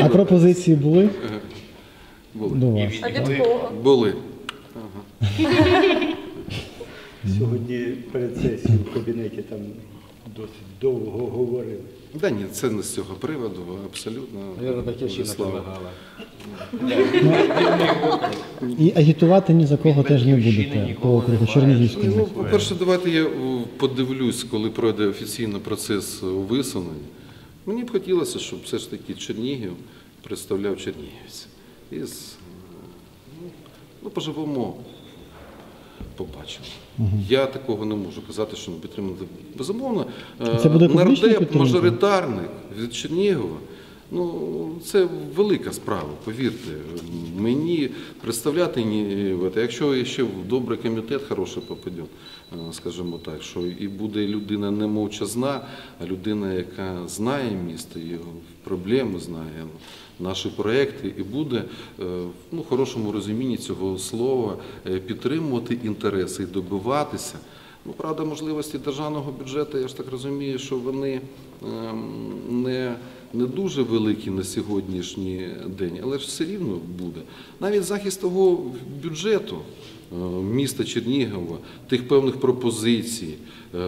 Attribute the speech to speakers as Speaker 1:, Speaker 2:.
Speaker 1: А пропозиції були
Speaker 2: Були.
Speaker 1: до вас?
Speaker 3: А від кого?
Speaker 2: Були.
Speaker 4: Сьогодні перед сесією в кабінеті там досить довго говорили.
Speaker 2: Да ні, це не з цього приводу, абсолютно.
Speaker 5: Наверное, батьківщина
Speaker 2: Слава.
Speaker 5: предлагала.
Speaker 1: І агітувати ні за кого теж не будете по округу
Speaker 2: Ну,
Speaker 1: Чернігівському.
Speaker 2: по-перше, давайте я о, подивлюсь, коли пройде офіційний процес у висуненні. Мені б хотілося, щоб все ж таки Чернігів представляв чернігівців. І з, ну, поживемо, побачимо. Я такого не можу казати, що не підтримувати. Безумовно, е, нардеп, мажоритарник від Чернігова. Ну, це велика справа, повірте. Мені представляти ні, якщо ще в добрий комітет хороший попаде, е, скажімо так, що і буде людина не мовчазна, а людина, яка знає місто, його проблеми знає, наші проекти, і буде е, ну, в хорошому розумінні цього слова е, підтримувати інтереси і добиватися. Ну, правда, можливості державного бюджету, я ж так розумію, що вони не, не дуже великі на сьогоднішній день, але ж все рівно буде. Навіть захист того бюджету е, міста Чернігова, тих певних пропозицій, е,